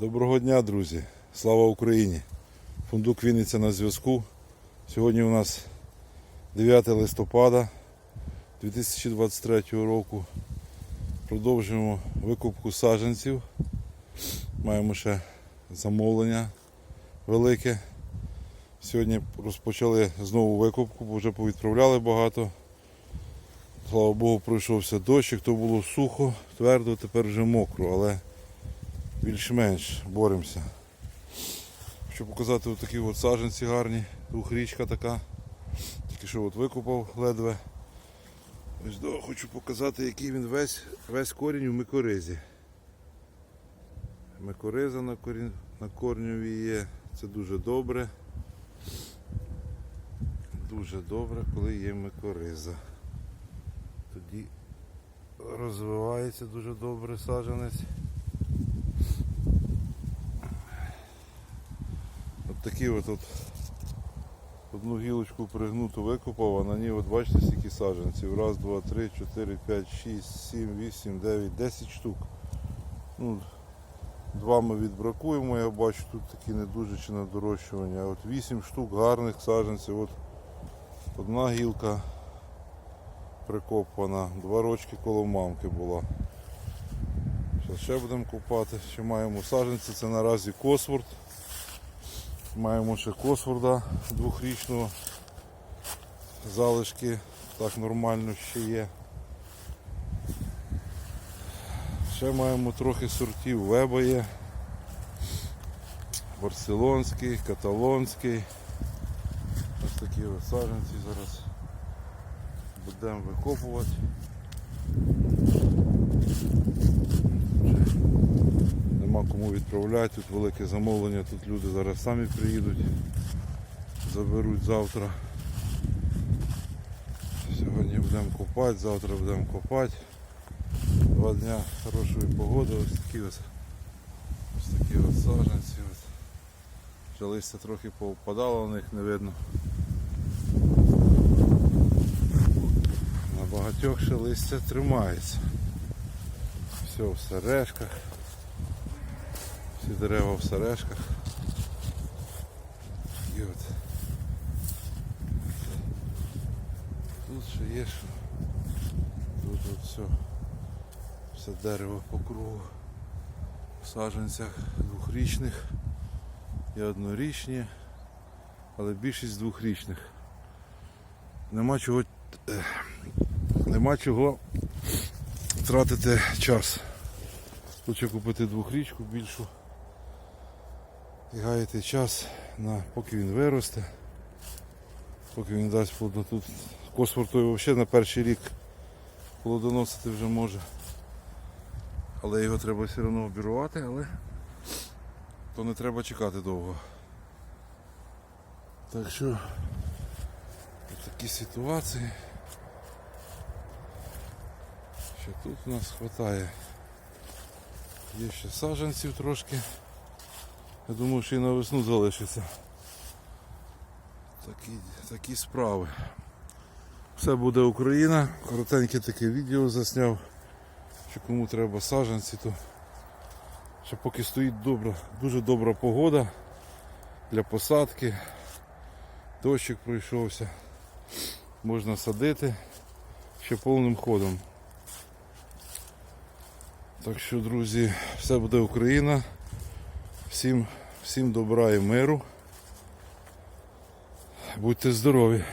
Доброго дня, друзі! Слава Україні! Фундук Вінниця на зв'язку. Сьогодні у нас 9 листопада 2023 року. Продовжуємо викупку саджанців. Маємо ще замовлення велике. Сьогодні розпочали знову викупку, бо вже повідправляли багато. Слава Богу, пройшовся дощ, то було сухо, твердо, тепер вже мокро, але більш-менш боремося. Хочу показати такі от саджанці гарні, двохрічка така. Тільки що от викопав ледве. Ось до, хочу показати, який він весь, весь корінь у микоризі. Микориза на, корін, на корневі є. Це дуже добре. Дуже добре, коли є микориза. Тоді розвивається дуже добре саджанець. Такі от, от одну гілочку пригнуту викопав, а на ній от бачите скільки саджанців. Раз, два, три, чотири, п'ять, шість, сім, вісім, дев'ять, десять штук. Ну, Два ми відбракуємо, я бачу, тут такі не дуже чи на дорощування. От вісім штук гарних саджанців. От одна гілка прикопана, два рочки коло мамки була. Ще будемо купати. Ще маємо саджанці, це наразі Косворд. Маємо ще Косворда двохрічного. Залишки так нормально ще є. Ще маємо трохи сортів веба є. Барселонський, каталонський. Ось такі ось зараз будемо викопувати. Кому відправляти, тут велике замовлення, тут люди зараз самі приїдуть, заберуть завтра. Сьогодні будемо копати, завтра будемо копати. Два дня хорошої погоди, ось такі ось, ось такі ось саджанці. Ось. Вже листя трохи повпадало, на них не видно. На багатьох ще листя тримається. Все в сережках. Всі дерева в сережках. І от. Тут ще є що. Тут от все. Все дерево по кругу. В саджанцях двохрічних і однорічні, але більшість двохрічних. Нема чого, е, нема чого тратити час. Хочу купити двохрічку більшу і гаяти час, на, поки він виросте, поки він дасть плодоту. Косфор той взагалі на перший рік плодоносити вже може. Але його треба все одно обірвати, але то не треба чекати довго. Так що такі ситуації. Що тут у нас вистачає. Є ще саджанців трошки. Я думаю, що і на весну залишиться. Такі, такі справи. Все буде Україна. Коротеньке таке відео засняв. Що кому треба саджанці, то ще поки стоїть добра, дуже добра погода для посадки. Дощик пройшовся. Можна садити ще повним ходом. Так що, друзі, все буде Україна. Всім, всім добра і миру. Будьте здорові!